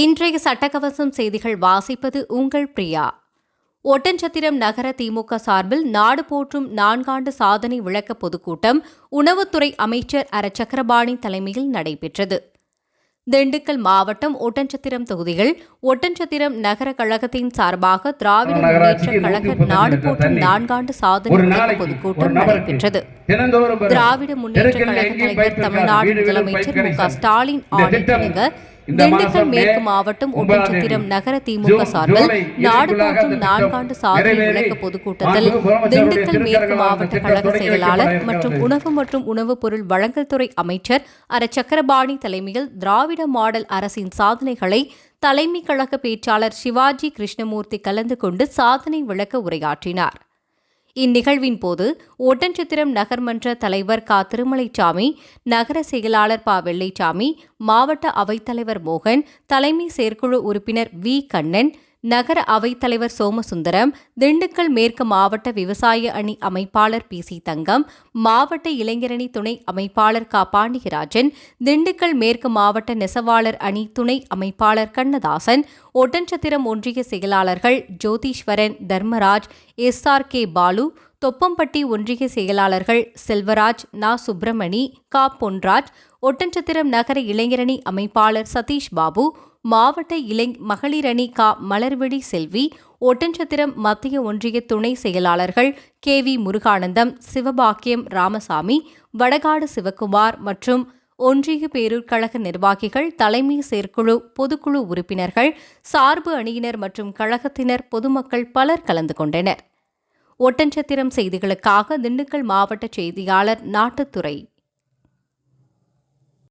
இன்றைய சட்டக்கவசம் செய்திகள் வாசிப்பது உங்கள் பிரியா. ஒட்டன்சத்திரம் நகர திமுக சார்பில் நாடு போற்றும் நான்காண்டு சாதனை விளக்க பொதுக்கூட்டம் உணவுத்துறை அமைச்சர் அர சக்கரபாணி தலைமையில் நடைபெற்றது. திண்டுக்கல் மாவட்டம் ஒட்டன்சத்திரம் தொகுதியில் ஒட்டன்சத்திரம் நகர கழகத்தின் சார்பாக திராவிட முன்னேற்ற கழக நாடு போற்றும் நான்காண்டு சாதனை விளக்க பொதுக்கூட்டம் நடைபெற்றது. திராவிட முன்னேற்ற கழக தலைவர் தமிழ்நாடு முதலமைச்சர் மு க ஸ்டாலின் ஆணையிணங்க திண்டுக்கல் மேற்கு மாவட்டம் ஒட்டன்சத்திரம் நகர திமுக சார்பில் நாடு போற்றும் நான்காண்டு சாதனை விளக்க பொதுக்கூட்டத்தில் திண்டுக்கல் மேற்கு மாவட்ட கழக செயலாளர் மற்றும் உணவு மற்றும் உணவுப் பொருள் வழங்கல் துறை அமைச்சர் அர சக்கரபாணி தலைமையில் திராவிட மாடல் அரசின் சாதனைகளை தலைமை கழக பேச்சாளர் சிவாஜி கிருஷ்ணமூர்த்தி கலந்து கொண்டு சாதனை விளக்க உரையாற்றினார். இந்நிகழ்வின் போது ஒட்டன்சத்திரம் நகர்மன்ற தலைவர் கா. திருமலைச்சாமி நகர செயலாளர் ப. வெள்ளைச்சாமி மாவட்ட அவைத்தலைவர் மோகன் தலைமை செயற்குழு உறுப்பினர் வி. கண்ணன் நகர அவைத்தலைவர் சோமசுந்தரம் திண்டுக்கல் மேற்கு மாவட்ட விவசாய அணி அமைப்பாளர் பி. சி. தங்கம் மாவட்ட இளைஞரணி துணை அமைப்பாளர் க. பாண்டியராஜன் திண்டுக்கல் மேற்கு மாவட்ட நெசவாளர் அணி துணை அமைப்பாளர் கண்ணதாசன் ஒட்டன்சத்திரம் ஒன்றிய செயலாளர்கள் Jotheeswaran Dharmaraj S. R. K. Balu Thoppampatti ஒன்றிய செயலாளர்கள் செல்வராஜ் நா. சுப்பிரமணி கா. பொன்ராஜ் ஒட்டஞ்சத்திரம் நகர இளைஞரணி அமைப்பாளர் சதீஷ் பாபு மாவட்ட இளை மகளிரணி கா. மலர்விழி செல்வி ஒட்டஞ்சத்திரம் மத்திய ஒன்றிய துணை செயலாளர்கள் கே. வி. முருகானந்தம் சிவபாக்கியம் ராமசாமி வடகாடு சிவக்குமார் மற்றும் ஒன்றிய பேரூர் கழக நிர்வாகிகள் தலைமை செயற்குழு பொதுக்குழு உறுப்பினர்கள் சார்பு அணியினர் மற்றும் கழகத்தினர் பொதுமக்கள் பலர் கலந்து கொண்டனர். ஒட்டன்சத்திரம் செய்திகளுக்காக திண்டுக்கல் மாவட்ட செய்தியாளர் நாட்டுத்துறை.